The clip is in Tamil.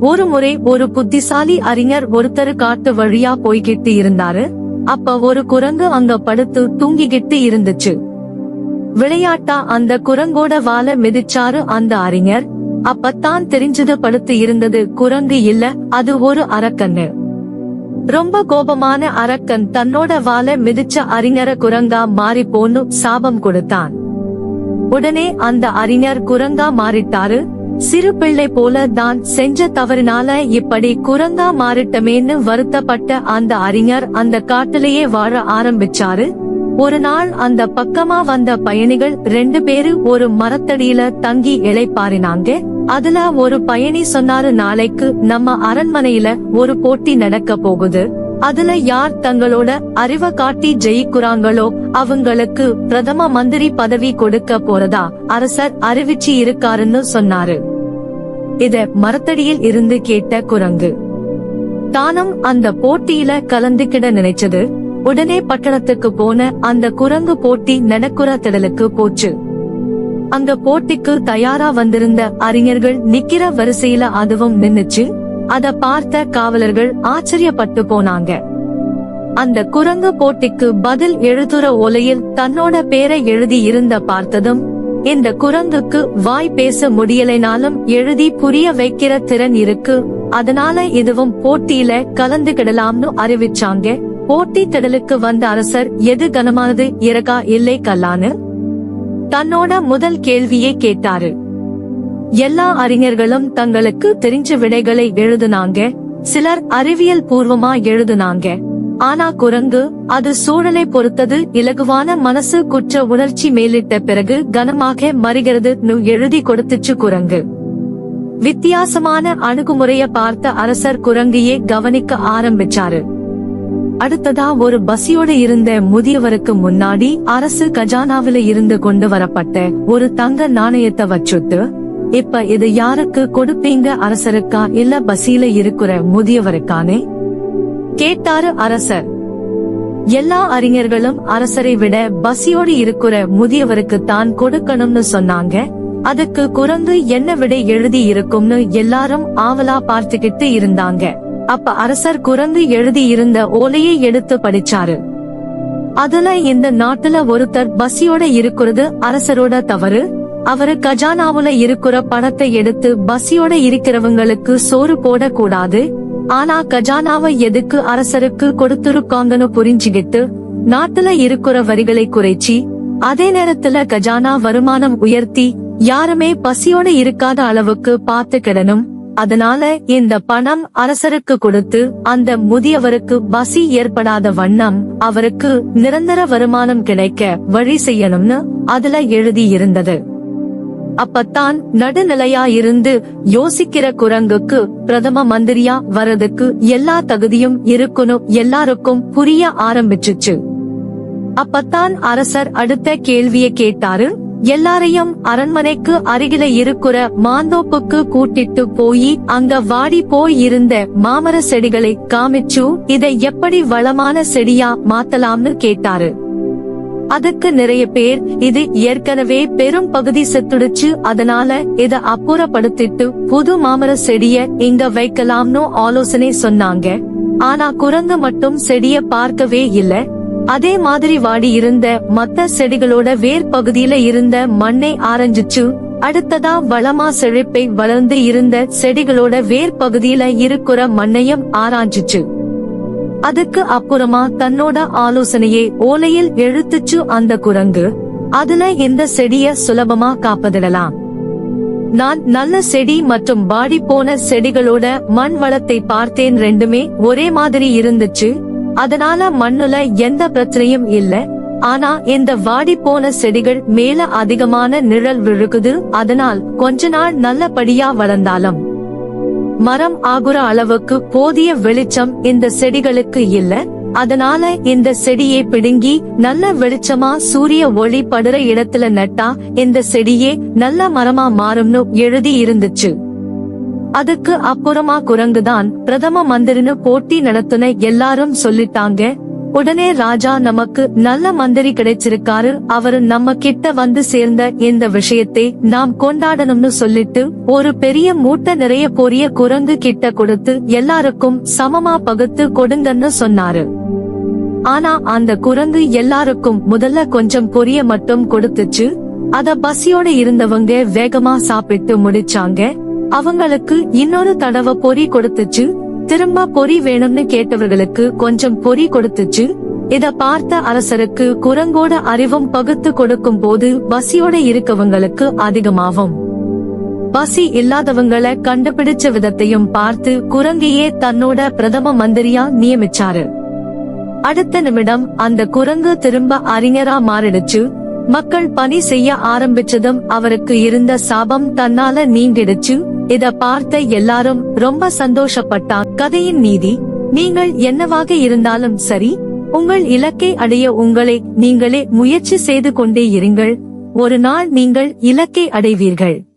ஒரு முறை ஒரு புத்திசாலி அறிஞர் ஒருத்தர் காட்டு வழியா போய்கிட்டு இருந்தாரு. அப்ப ஒரு குரங்கு அங்க படுத்து தூங்கிக்கிட்டு இருந்துச்சு. விளையாட்டா அந்த குரங்கோட வால மிதிச்சாரு அந்த அறிஞர். அப்பத்தான் தெரிஞ்சது படுத்து இருந்தது குரங்கு இல்ல அது ஒரு அரக்கன்னு. ரொம்ப கோபமான அரக்கன் தன்னோட வால மிதிச்ச அறிஞர குரங்கா மாறி போன்னு சாபம் கொடுத்தான். உடனே அந்த அறிஞர் குரங்கா மாறிட்டாரு. சிறு பிள்ளை போல தான் செஞ்ச தவறினால இப்படி குரங்கா மாறிட்டமேன்னு வருத்தப்பட்ட அந்த அறிஞர் அந்த காட்டிலேயே வாழ ஆரம்பிச்சாரு. ஒரு நாள் அந்த பக்கமா வந்த பயணிகள் ரெண்டு பேரு ஒரு மரத்தடியில தங்கி இழைப்பாரினாங்க அதுல ஒரு பயணி சொன்னாரு நாளைக்கு நம்ம அரண்மனையில ஒரு போட்டி நடக்க போகுது. அதுல யார் தங்களோட அறிவை காட்டி ஜெயிக்கிறாங்களோ அவங்களுக்கு பிரதம மந்திரி பதவி கொடுக்க போறதா அரசர் அறிவிச்சு இருக்காருன்னு சொன்னாரு. இத மரத்தடியில் இருந்து கேட்ட குரங்கு. தானும் அந்த போட்டியில கலந்துக்கிட நினைச்சது. உடனே பட்டணத்துக்கு போன அந்த குரங்கு போட்டி நடக்குற திடலுக்கு போச்சு. அந்த போட்டிக்கு தயாரா வந்திருந்த அறிஞர்கள் நிக்கிற வரிசையில அதுவும் நின்னுச்சு. அத பார்த்த காவலர்கள் ஆச்சரியப்பட்டு போனாங்க. அந்த குரங்கு போட்டிக்கு பதில் எழுதுற ஓலையில் தன்னோட பேரை எழுதி இருந்த பார்த்ததும் இந்த குரங்குக்கு வாய் பேச முடியலைனாலும் எழுதி புரிய வைக்கிற திறன் இருக்கு அதனால இதுவும் போட்டியில கலந்துகிடலாம்னு அறிவிச்சாங்க. போட்டி திடலுக்கு வந்த அரசர் எது கனமானது இறகா இல்லை கல்லான்னு? தன்னோட முதல் கேள்வியை கேட்டாரு. எல்லா அறிஞர்களும் தங்களுக்கு தெரிஞ்ச விடைகளை எழுதுனாங்க. சிலர் அறிவியல் பூர்வமா எழுதுனாங்க. ஆனா குரங்கு அது சூழலை பொறுத்தது இலகுவான மனசு குற்ற உணர்ச்சி மேலிட்ட பிறகு கனமாக மறிகிறது எழுதி கொடுத்துச்சு குரங்கு. வித்தியாசமான அணுகுமுறைய பார்த்த அரசர் குரங்கையே கவனிக்க ஆரம்பிச்சாரு. அடுத்ததா ஒரு பசியோட இருந்த முதியவருக்கு முன்னாடி அரசு கஜானாவில இருந்து கொண்டு வரப்பட்ட ஒரு தங்க நாணயத்தை வச்சுட்டு இப்ப இது யாருக்கு கொடுப்பீங்க அரசருக்கா இல்ல பசியில இருக்கிற முதியவருக்கானே? கேட்டாரு அரசர். எல்லா அறிஞர்களும் அரசரை விட பசியோடு இருக்கிற முதியவருக்கு தான் கொடுக்கணும்னு சொன்னாங்க. அதுக்கு குரங்கு என்ன விட எழுதி இருக்கும்னு எல்லாரும் ஆவலா பார்த்துக்கிட்டு இருந்தாங்க. அப்ப அரசர் குரங்கு எழுதி இருந்த ஓலையை எடுத்து படிச்சாரு. அதுல இந்த நாட்டுல ஒருத்தர் பசியோட இருக்கிறது அரசரோட தவறு? அவரு கஜானாவுல இருக்கிற பணத்தை எடுத்து பசியோட இருக்கிறவங்களுக்கு சோறு போட கூடாது ஆனா கஜானாவை எதுக்கு அரசருக்கு கொடுத்திருக்காங்கன்னு புரிஞ்சுகிட்டு நாட்டுல இருக்கிற வரிகளை குறைச்சி அதே நேரத்துல கஜானா வருமானம் உயர்த்தி யாருமே பசியோட இருக்காத அளவுக்கு பார்த்துக்கிடணும். அதனால இந்த பணம் அரசருக்கு கொடுத்து அந்த முதியவருக்கு பசி ஏற்படாத வண்ணம் அவருக்கு நிரந்தர வருமானம் கிடைக்க வழி செய்யணும்னு அதுல எழுதி இருந்தது அப்பத்தான் நடுநிலையா இருந்து யோசிக்கிற குரங்குக்கு பிரதம மந்திரியா வரதுக்கு எல்லா தகுதியும் இருக்கணும் எல்லாருக்கும் புரிய ஆரம்பிச்சுச்சு. அப்பத்தான் அரசர் அடுத்த கேள்வியை கேட்டாரு. எல்லாரையும் அரண்மனைக்கு அருகில இருக்கிற மாந்தோப்புக்கு கூட்டிட்டு போய் அங்க வாடி போய் இருந்த மாமர செடிகளை காமிச்சு இதை எப்படி வளமான செடியா மாத்தலாம்னு கேட்டாரு. அதுக்கு நிறைய பேர் இது ஏற்கனவே பெரும் பகுதி செத்துடுச்சு அதனால இத அப்புறப்படுத்திட்டு புது மாமர செடிய இங்க வைக்கலாம்னு ஆலோசனை சொன்னாங்க. ஆனா குரங்கு மட்டும் செடிய பார்க்கவே இல்ல. அதே மாதிரி வாடி இருந்த மத்த செடிகளோட வேர் பகுதியில இருந்த மண்ணை ஆரஞ்சிச்சு. அடுத்ததா வளமா செழிப்பை வளர்ந்து இருந்த செடிகளோட வேர் பகுதியில இருக்கிற மண்ணையும் ஆராய்ஞ்சிச்சு அதுக்கு அப்புறமா தன்னோட ஆலோசனையை ஓலையில் எழுத்துச்சு அந்த குரங்கு. அதுல இந்த செடிய சுலபமா காப்பதிடலாம். நான் நல்ல செடி மற்றும் பாடி போன செடிகளோட மண் வளத்தை பார்த்தேன் ரெண்டுமே ஒரே மாதிரி இருந்துச்சு. அதனால மண்ணுல எந்த பிரச்சனையும் இல்ல. ஆனா இந்த வாடி போன செடிகள் மேல அதிகமான நிழல் விழுகுது. அதனால் கொஞ்ச நாள் நல்லபடியா வளர்ந்தாலும். மரம் ஆகுற அளவுக்கு போதிய வெளிச்சம் இந்த செடிகளுக்கு இல்ல. அதனால இந்த செடியை பிடுங்கி நல்ல வெளிச்சமா சூரிய ஒளி படுற இடத்துல நட்டா இந்த செடியே நல்ல மரமா மாறும்னு எழுதி இருந்துச்சு. அதுக்கு அப்புறமா குரங்குதான் பிரதம மந்திரின்னு போட்டி நடத்துன எல்லாரும் சொல்லிட்டாங்க. உடனே ராஜா நமக்கு நல்ல மந்திரி கிடைச்சிருக்காரு. அவரு நம்ம கிட்ட வந்து சேர்ந்த இந்த விஷயத்தை நாம் கொண்டாடணும்னு சொல்லிட்டு ஒரு பெரிய மூட்டை நிறைய பொரிய குரங்கு கிட்ட கொடுத்து எல்லாருக்கும் சமமா பகுத்து கொடுங்கன்னு சொன்னாரு. ஆனா அந்த குரங்கு எல்லாருக்கும் முதல்ல கொஞ்சம் பொரிய மட்டும் கொடுத்துச்சு. அத பசியோட இருந்தவங்க வேகமா சாப்பிட்டு முடிச்சாங்க. அவங்களுக்கு இன்னொரு தடவை பொறி கொடுத்துச்சு. திரும்ப பொறி வேணும்னு கேட்டவர்களுக்கு கொஞ்சம் பொறி கொடுத்துச்சு. இத பார்த்த அரசருக்கு குரங்கோட அறிவும் பகுத்து கொடுக்கும் போது பசியோட இருக்கவங்களுக்கு அதிகமாகும். பசி இல்லாதவங்கள கண்டுபிடிச்ச விதத்தையும் பார்த்து குரங்கையே தன்னோட பிரதம மந்திரியா நியமிச்சாரு. அடுத்த நிமிடம் அந்த குரங்கு திரும்ப அறிஞரா மாறிடுச்சு. மக்கள் பணி செய்ய ஆரம்பிச்சதும் அவருக்கு இருந்த சாபம் தன்னால நீங்கிடுச்சு இத பார்த்த எல்லாரும் ரொம்ப சந்தோஷப்பட்டா. கதையின் நீதி நீங்கள் என்னவாக இருந்தாலும் சரி உங்கள் இலக்கை அடைய உங்களை நீங்களே முயற்சி செய்து கொண்டே இருங்கள். ஒரு நாள் நீங்கள் இலக்கை அடைவீர்கள்.